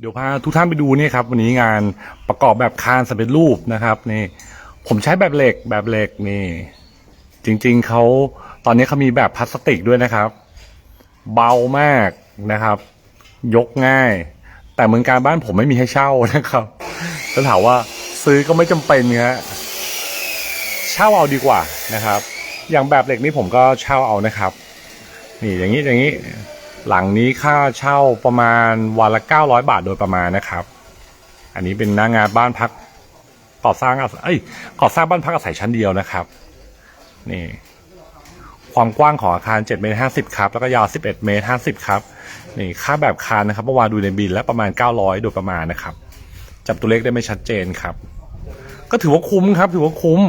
เดี๋ยวพาทุกท่านไปดูนี่ครับวันนี้งานประกอบแบบคานสำเร็จรูปนะครับนี่ผมใช้แบบเหล็กแบบเหล็กนี่ จริงๆเขาตอนนี้เขามีแบบพลาสติกด้วยนะครับ เบามากนะครับ ยกง่าย แต่เมืองการบ้านผมไม่มีให้เช่านะครับแล้วถามว่าซื้อก็ไม่จำเป็นเงี้ยเช่าเอาดีกว่านะครับ อย่างแบบเหล็กนี่ผมก็เช่าเอานะครับ นี่อย่างนี้อย่างนี้ หลังนี้ค่าเช่าประมาณวันละ 900 บาทโดยประมาณนะครับ อันนี้เป็นหน้างานบ้านพักก่อสร้างเอ้ยก่อสร้างบ้านพักอาศัยชั้นเดียวนะครับ นี่ ความกว้างของอาคาร7เมตร50ครับ แล้วก็ยาว 11 เมตร 50 ครับ นี่ค่าแบบคานนะครับเมื่อวานดูในบินแล้วประมาณ 900 โดยประมาณนะครับจำตัวเลขได้ไม่ชัดเจนครับ ก็ถือว่าคุ้มครับ ถือว่าคุ้ม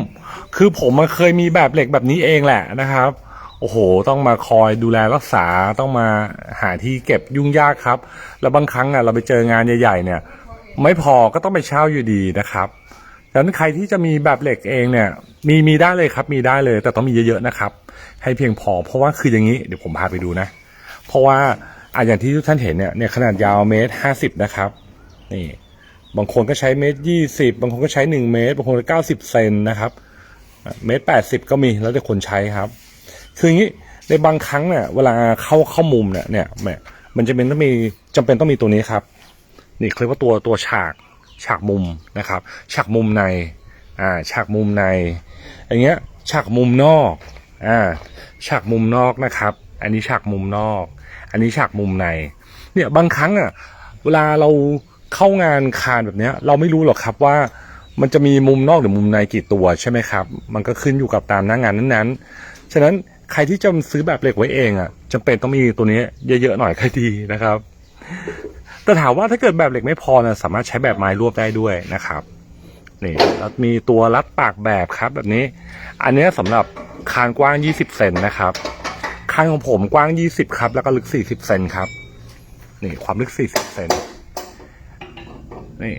คือผมมาเคยมีแบบเหล็กแบบนี้เองแหละนะครับ โอ้โห ต้องมาคอยดูแลรักษาต้องมาหาที่เก็บยุ่งยากครับ แล้วบางครั้งอะเราไปเจองานใหญ่ๆเนี่ย ไม่พอก็ต้องไปเช่าอยู่ดีนะครับดังนั้นใครที่จะมีแบบเหล็กเองเนี่ย มีมีได้เลยครับ มีได้เลย แต่ต้องมีเยอะๆนะครับ ให้เพียงพอ เพราะว่าคืออย่างนี้เดี๋ยวผมพาไปดูนะ เพราะว่าอะอย่างที่ทุกท่านเห็นเนี่ยเนี่ยขนาดยาวเมตรห้าสิบนะครับนี่บางคนก็ใช้เมตรยี่สิบบางคนก็ใช้หนึ่งเมตรบางคนก็เก้าสิบเซนนะครับเมตรแปดสิบก็มีแล้วแต่คนใช้ครับ คืออย่างนี้ในบางครั้งเนี่ยเวลาเข้าเข้ามุมเนี่ยเนี่ยแหมมันจะเป็นต้องมีจำเป็นต้องมีตัวนี้ครับ นี่เขาเรียกว่าตัวตัวฉากฉากมุมนะครับ ฉากมุมในอ่าฉากมุมในอย่างเงี้ยฉากมุมนอกอ่าฉากมุมนอกนะครับ อันนี้ฉากมุมนอก อันนี้ฉากมุมใน เนี่ยบางครั้งอะเวลาเราเข้างานคานแบบเนี้ย เราไม่รู้หรอกครับว่ามันจะมีมุมนอกหรือมุมในกี่ตัวใช่ไหมครับ มันก็ขึ้นอยู่กับตามหน้างานนั้นๆ ฉะนั้น ใครที่จะซื้อแบบเหล็กไว้เองอะจำเป็นต้องมีตัวนี้เยอะๆหน่อยก็ดีนะครับ แต่ถามว่าถ้าเกิดแบบเหล็กไม่พอนะสามารถใช้แบบไม้รวบได้ด้วยนะครับนี่แล้วมีตัวรัดปากแบบครับแบบนี้ อันเนี้ยสำหรับคานกว้าง 20 เซนนะครับคานของผมกว้าง 20 ครับ แล้วก็ลึก 40 เซนครับนี่ความลึก 40 เซนนี่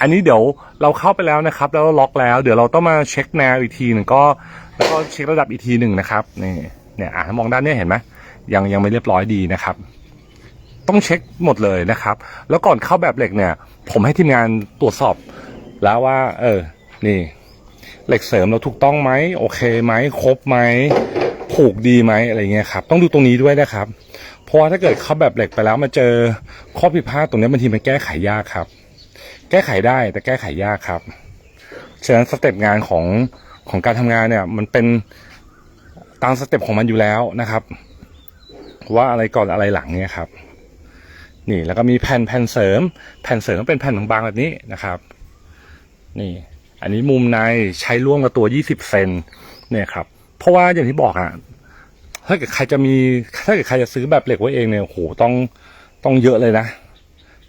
อันนี้เดี๋ยวเราเข้าไปแล้วนะครับ แล้วล็อกแล้ว เดี๋ยวเราต้องมาเช็คแนวอีกทีหนึ่งก็ แล้วก็เช็คระดับอีกทีหนึ่งนะครับนี่เนี่ยอ่ามองด้านนี้เห็นไหมยังยังไม่เรียบร้อยดีนะครับ ต้องเช็คหมดเลยนะครับ แล้วก่อนเข้าแบบเหล็กเนี่ย ผมให้ทีมงานตรวจสอบ แล้วว่า เออ นี่ เหล็กเสริมเราถูกต้องไหมโอเคไหมครบไหมผูกดีไหมอะไรเงี้ยครับต้องดูตรงนี้ด้วยนะครับ เพราะว่าถ้าเกิดเข้าแบบเหล็กไปแล้วมาเจอข้อผิดพลาดตรงนี้บางทีมันแก้ไขยากครับ แก้ไขได้แต่แก้ไขยากครับฉะนั้นสเต็ปงานของ ของการทำงานเนี่ย มันเป็นตามสเต็ปของมันอยู่แล้วนะครับ ว่าอะไรก่อนอะไรหลังเนี่ยครับ นี่แล้วก็มีแผ่นแผ่นเสริม แผ่นเสริมเป็นแผ่นบางๆแบบนี้นะครับ นี่ อันนี้มุมในใช้ร่วมกับตัว 20 เซนเนี่ยครับ เพราะว่าอย่างที่บอกอะถ้าเกิดใครจะมีถ้าเกิดใครจะซื้อแบบเหล็กไว้เองเนี่ยโหต้องต้องเยอะเลยนะ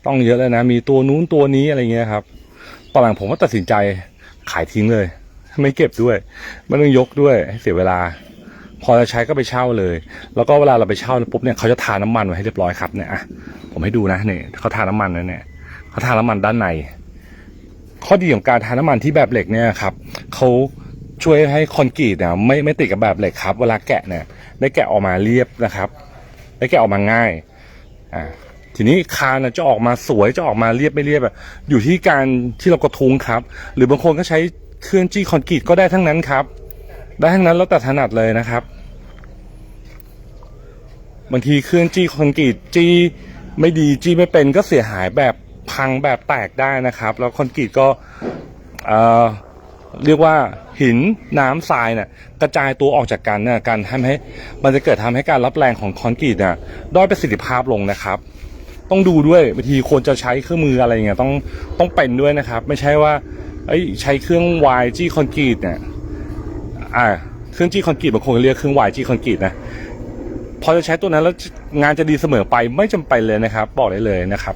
ต้องเยอะเลยนะ มีตัวนู้นตัวนี้อะไรเงี้ยครับ ตอนหลังผมก็ตัดสินใจขายทิ้งเลย ไม่เก็บด้วยไม่ต้องยกด้วยให้เสียเวลา พอจะใช้ก็ไปเช่าเลย แล้วก็เวลาเราไปเช่าปุ๊บเนี่ยเขาจะทาน้ำมันไว้ให้เรียบร้อยครับเนี่ยอะผมให้ดูนะเนี่ยเขาทาน้ำมันนะเนี่ยเขาทาน้ำมันด้านใน ข้อดีของการทาน้ำมันที่แบบเหล็กเนี่ยครับเขาช่วยให้คอนกรีตเนี่ยไม่ไม่ติดกับแบบเหล็กครับ เวลาแกะเนี่ย ได้แกะออกมาเรียบนะครับ ได้แกะออกมาง่ายอ่าทีนี้คานจะออกมาสวยจะออกมาเรียบไม่เรียบอะอยู่ที่การที่เรากระทุ้งครับ หรือบางคนก็ใช้ เครื่องจี้คอนกรีตก็ได้ทั้งนั้นครับ ได้ทั้งนั้นแล้วแต่ถนัดเลยนะครับ บางทีเครื่องจี้คอนกรีตจี้ไม่ดีจี้ไม่เป็นก็เสียหายแบบพังแบบแตกได้นะครับ แล้วคอนกรีตก็เอเรียกว่าหินน้ำทรายเนี่ยกระจายตัวออกจากกันเนี่ยการทำให้มันจะเกิดทำให้การรับแรงของคอนกรีตเนี่ยด้อยประสิทธิภาพลงนะครับ ต้องดูด้วยบางทีควรจะใช้เครื่องมืออะไรเงี้ยต้องต้องเป็นด้วยนะครับ ไม่ใช่ว่า เอ้ยใช้เครื่องวายจี้คอนกรีตเนี่ยอ่าเครื่องจี้คอนกรีตบางคนเรียกเครื่องวายจี้คอนกรีตนะพอจะใช้ตัวนั้นแล้วงานจะดีเสมอไปไม่จำเป็นเลยนะครับ บอกได้เลยนะครับ